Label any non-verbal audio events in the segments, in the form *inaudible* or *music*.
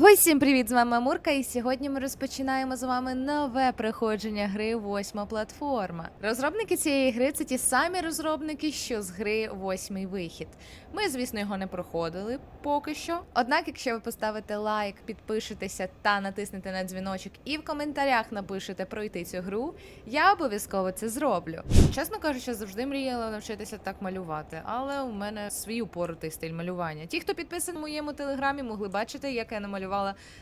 Усім привіт! З вами Амурка, і сьогодні ми розпочинаємо з вами нове проходження гри восьма платформа. Розробники цієї гри це ті самі розробники, що з гри восьмий вихід. Ми, звісно, його не проходили поки що. Однак, якщо ви поставите лайк, підпишетеся та натиснете на дзвіночок і в коментарях напишете пройти цю гру, я обов'язково це зроблю. Чесно кажучи, завжди мріяла навчитися так малювати, але у мене свій упоротий стиль малювання. Ті, хто підписаний в моєму телеграмі, могли бачити, як я намалювала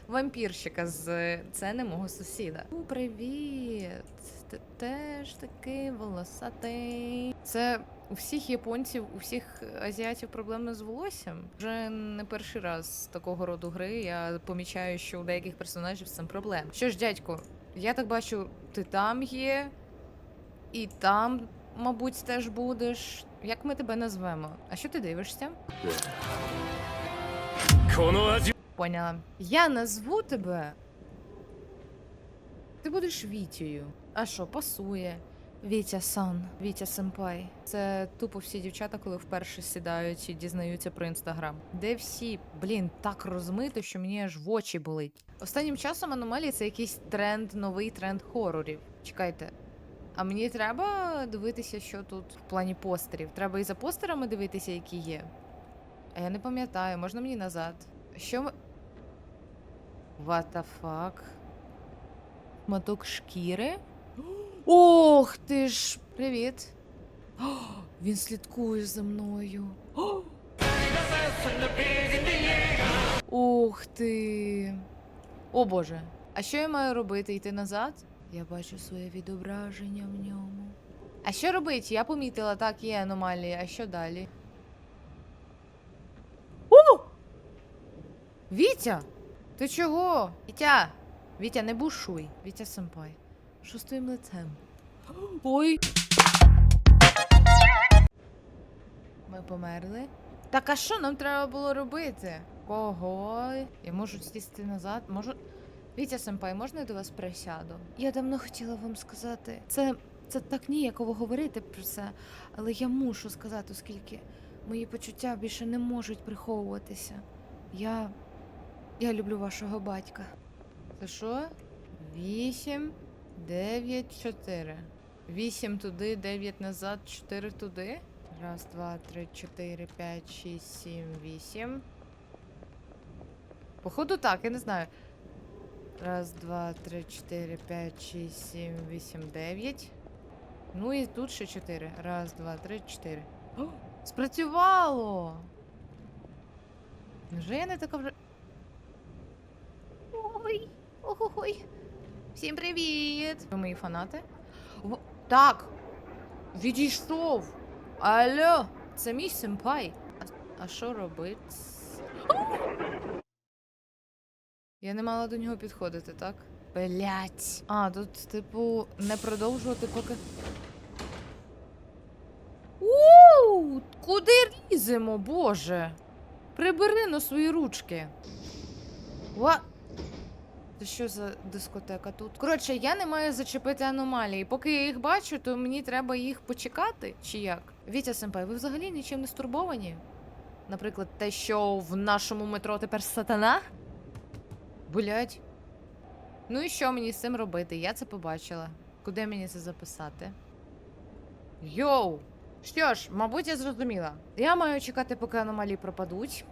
вампірщика з це мого сусіда. У, привіт! Ти теж такий волосатий. Це у всіх японців, у всіх азіатів проблеми з волоссям. Вже не перший раз такого роду гри я помічаю, що у деяких персонажів з цим проблем. Що ж, дядько, я так бачу, ти там є, і там, мабуть, теж будеш. Як ми тебе назвемо? А що ти дивишся? Поняла. Я назву тебе. Ти будеш Вітєю. А що, пасує? Вітя сан, Вітя Семпай. Це тупо всі дівчата, коли вперше сідають і дізнаються про інстаграм. Де всі, блін, так розмито, що мені аж в очі болить. Останнім часом аномалії це якийсь тренд, новий тренд хорорів. Чекайте. А мені треба дивитися, що тут в плані постерів. Треба і за постерами дивитися, які є. А я не пам'ятаю, можна мені назад. Що What the fuck? Моток шкіри? *gasps* Ох ти ж! Привіт! О, *gasps* він слідкує за мною. О! *gasps* Ух ти! О боже! А що я маю робити? Йти назад? Я бачу своє відображення в ньому. А що робити? Я помітила, так, є аномалії. А що далі? О! Вітя! Ти чого? Вітя! Вітя, не бушуй. Вітя Семпай. Що з твоїм лицем? Ой. Ми померли. Так а що нам треба було робити? Кого? Я можу сісти назад. Можу. Вітя Семпай, можна я до вас присяду? Я давно хотіла вам сказати. Це, це так ніяково говорити про це, але я мушу сказати, оскільки мої почуття більше не можуть приховуватися. Я. Я люблю вашого батька. Це що? Вісім, дев'ять, чотири. Вісім туди, дев'ять назад, чотири туди. Раз, два, три, чотири, п'ять, шість, сім, вісім. Походу так, я не знаю. Раз, два, три, чотири, п'ять, шість, сім, вісім, дев'ять. Ну і тут ще чотири. Раз, два, три, чотири. О, спрацювало! Вже я не така вже. Ой, ой. Всім привіт! Ви мої фанати? В- Так! Відійшов! Алло! Це мій симпай. А, що робить? Я не мала до нього підходити, так? Блять. А, тут, типу, не продовжувати поки. Ууу! Куди ліземо, боже? Прибери на свої ручки. Ва... Це що за дискотека тут? Коротше, я не маю зачепити аномалії. Поки я їх бачу, то мені треба їх почекати, чи як? Вітя Семпай, ви взагалі нічим не стурбовані? Наприклад, те, що в нашому метро тепер сатана? Блять. Ну і що мені з цим робити? Я це побачила. Куди мені це записати? Йоу! Що ж, мабуть, я зрозуміла. Я маю чекати, поки аномалії пропадуть.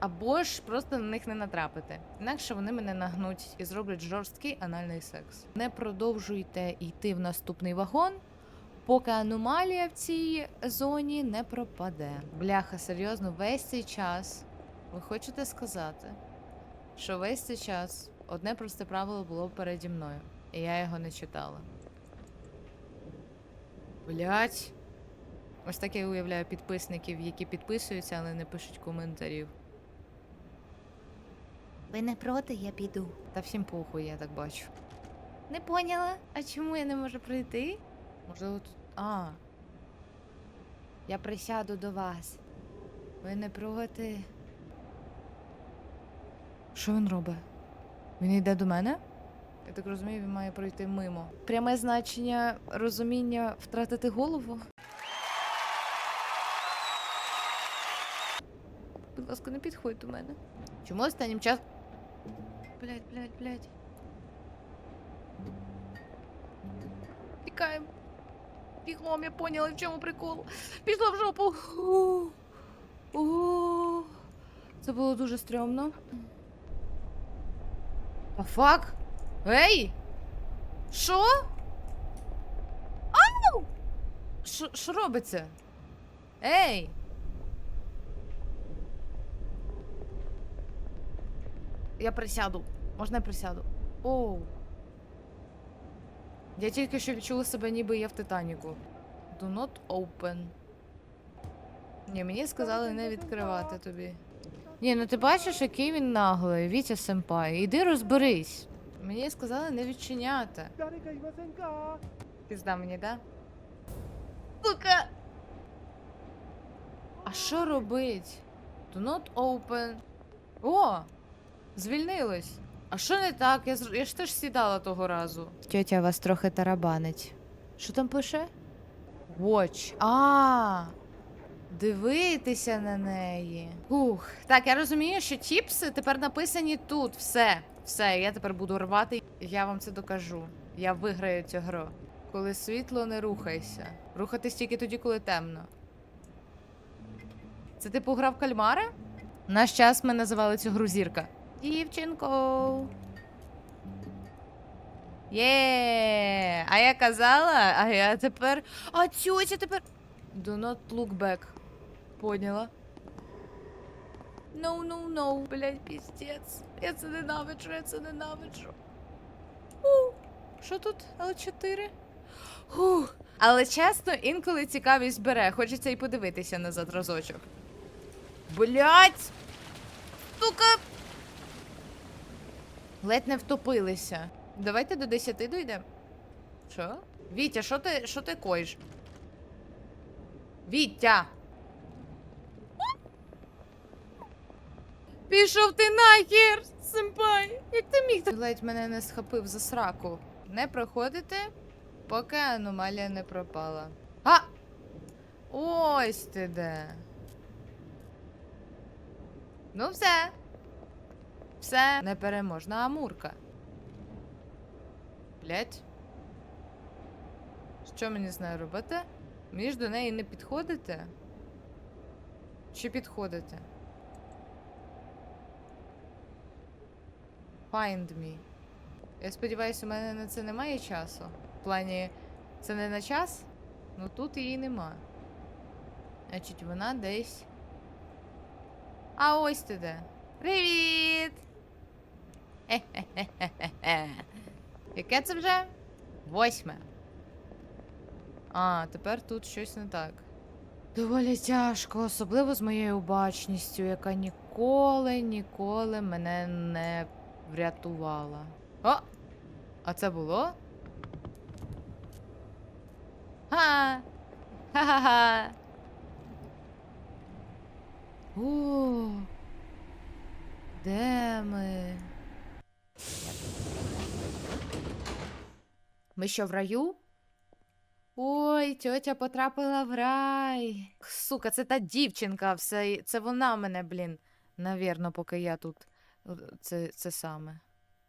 Або ж просто на них не натрапити. Інакше вони мене нагнуть і зроблять жорсткий анальний секс. Не продовжуйте йти в наступний вагон, поки аномалія в цій зоні не пропаде. Бляха, серйозно, весь цей час. Ви хочете сказати, що весь цей час одне просте правило було переді мною, і я його не читала. Блять. Ось так я уявляю підписників, які підписуються, але не пишуть коментарів. Ви не проти, я піду. Та всім похуй, я так бачу. Не поняла? А чому я не можу прийти? Можливо, тут. А. Я присяду до вас. Ви не проти. Що він робить? Він йде до мене? Я так розумію, він має пройти мимо. Пряме значення розуміння втратити голову. Будь ласка, не підходь до мене. Чому останнім часом. Блядь, блядь, блядь. Тікаємо. Бігом, я поняла, в чому прикол. Пішла в жопу. Ух. Це було дуже стрьомно. А фак? Ей! Що? Ау! Що робиться? Ей! Я присяду. Можна я присяду? Оу. Я тільки що відчула себе, ніби я в Титаніку. Do not open. Ні, мені сказали не відкривати тобі. Ні, ну ти бачиш, який він наглий, Вітя Семпай. Іди розберись. Мені сказали не відчиняти. Пізда мені, да? Сука! А що робить? Do not open. О! Звільнилось. А що не так? Я, з- я ж теж сідала того разу. Тьотя вас трохи тарабанить. Що там пише? Watch. А. Дивитися на неї. Ух. Так, я розумію, що чіпси тепер написані тут. Все. Все, я тепер буду рвати. Я вам це докажу. Я виграю цю гру. Коли світло, не рухайся. Рухатись тільки тоді, коли темно. Це типу гра в кальмари? Наш час ми називали цю гру зірка. Дівчинко. Є. А я казала, а я тепер. А тьотя тепер. Do not look back. Поняла. No, no, no. Блять, піздець. Я це ненавиджу, я це ненавиджу. У, Що тут? Л4? Ух. Але чесно, інколи цікавість бере. Хочеться і подивитися назад разочок. Блять! Сука! Ледь не втопилися. Давайте до 10 дійдемо. Що? Вітя, що ти, що ти коїш? Вітя! Пішов ти нахер, симпай! Як ти міг? Ледь мене не схопив за сраку. Не проходите, поки аномалія не пропала. А! Ось ти де. Ну все. Все, непереможна амурка. Блять. Що мені з нею робити? Мені ж до неї не підходити? Чи підходити? Find me. Я сподіваюся, у мене на це немає часу. В плані, це не на час? Ну тут її нема. Значить, вона десь. А ось ти де. Привіт! *laughs* Яке це вже? Восьме. А, тепер тут щось не так. Доволі тяжко, особливо з моєю обачністю, яка ніколи, ніколи мене не врятувала. О! А це було? Ха! Ха-ха-ха! О! Де ми? Ми що в раю? Ой, тьотя потрапила в рай. Сука, це та дівчинка, все, це вона мене, блін. Навірно, поки я тут. е, Це, це саме.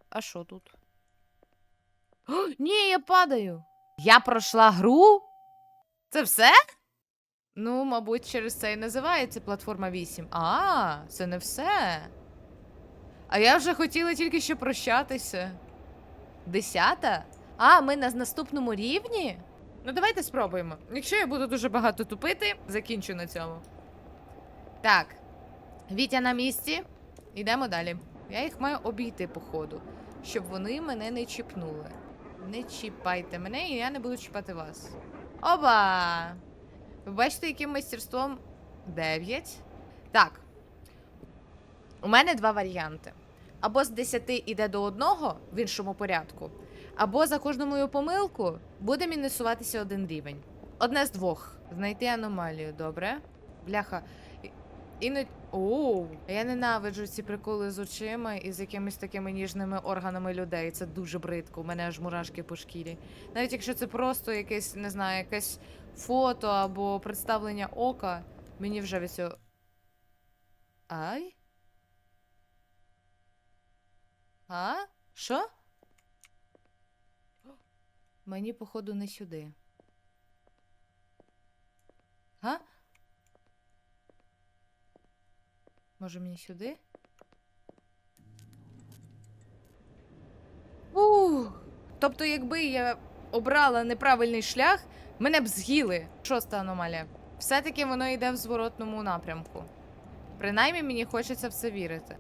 А що тут? О, ні, я падаю. Я пройшла гру? Це все? Ну, мабуть, через це і називається платформа 8. А, це не все. А я вже хотіла тільки що прощатися. Десята? А, ми на наступному рівні? Ну, давайте спробуємо. Якщо я буду дуже багато тупити, закінчу на цьому. Так. Вітя на місці. Йдемо далі. Я їх маю обійти по ходу, щоб вони мене не чіпнули. Не чіпайте мене, і я не буду чіпати вас. Оба! Ви бачите, яким майстерством 9. Так. У мене два варіанти. Або з 10 іде до одного в іншому порядку, або за кожну мою помилку буде мінусуватися один рівень. Одне з двох. Знайти аномалію, добре? Бляха. І- Іно... Оу, я ненавиджу ці приколи з очима і з якимись такими ніжними органами людей. Це дуже бридко. У мене аж мурашки по шкірі. Навіть якщо це просто якесь, не знаю, якесь фото або представлення ока, мені вже від цього. Ай? А? Що? Мені, походу, не сюди. Га? Може мені сюди? Ух! Тобто, якби я обрала неправильний шлях, мене б з'їли. Шоста аномалія. Все-таки воно йде в зворотному напрямку. Принаймні мені хочеться в це вірити.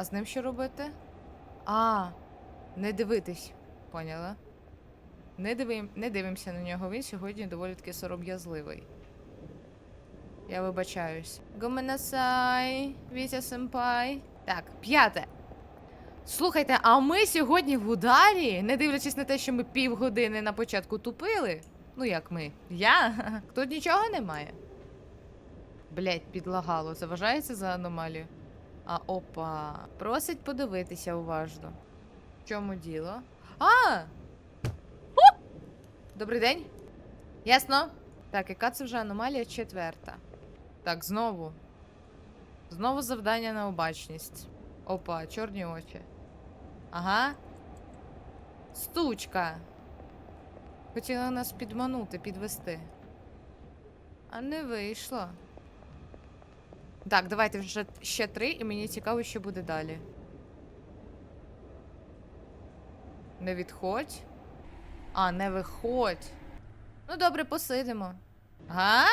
А з ним що робити? А, не дивитись. Поняла? Не, дивим, не дивимося на нього. Він сьогодні доволі таки сором'язливий. Я вибачаюсь. Гоменасай, Вітя Сенпай. Так, п'яте. Слухайте, а ми сьогодні в ударі, не дивлячись на те, що ми півгодини на початку тупили. Ну як ми? Я? Тут нічого немає. Блять, підлагало. Заважається за аномалію? А опа. Просить подивитися уважно. В чому діло? А! О! Добрий день. Ясно? Так, яка це вже аномалія четверта? Так, знову. Знову завдання на обачність. Опа, чорні очі. Ага. Стучка. Хотіла нас підманути, підвести. А не вийшло. Так, давайте вже ще три, і мені цікаво, що буде далі. Не відходь. А, не виходь. Ну, добре, посидимо. Га?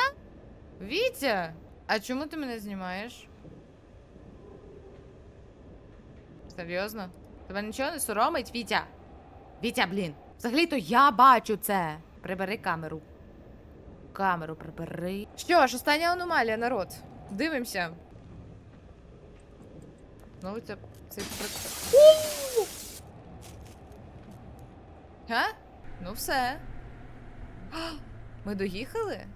Вітя? А чому ти мене знімаєш? Серйозно? Тебе нічого не соромить, Вітя? Вітя, блін. Взагалі-то я бачу це. Прибери камеру. Камеру прибери. Що ж, остання аномалія, народ. Дивимося. Ну, це. це при- Га? Ну все. *gasps* Ми доїхали?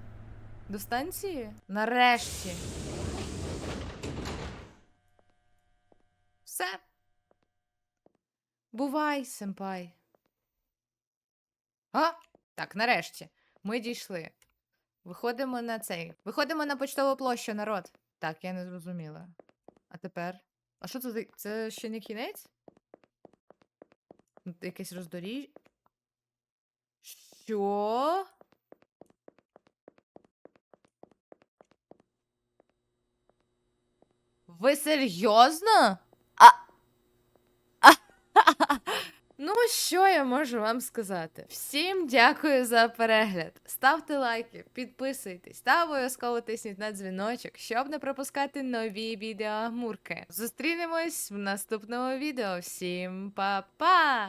До станції? Нарешті. Все. Бувай, сенпай. А? Так, нарешті. Ми дійшли. Виходимо на цей. Виходимо на почтову площу, народ. Так, я не зрозуміла. А тепер? А що це? Це ще не кінець? Якесь роздоріжжя? Що? Ви серйозно? А. а... Ну, що я можу вам сказати? Всім дякую за перегляд. Ставте лайки, підписуйтесь та обов'язково тисніть на дзвіночок, щоб не пропускати нові відео Мурки. Зустрінемось в наступному відео. Всім па-па!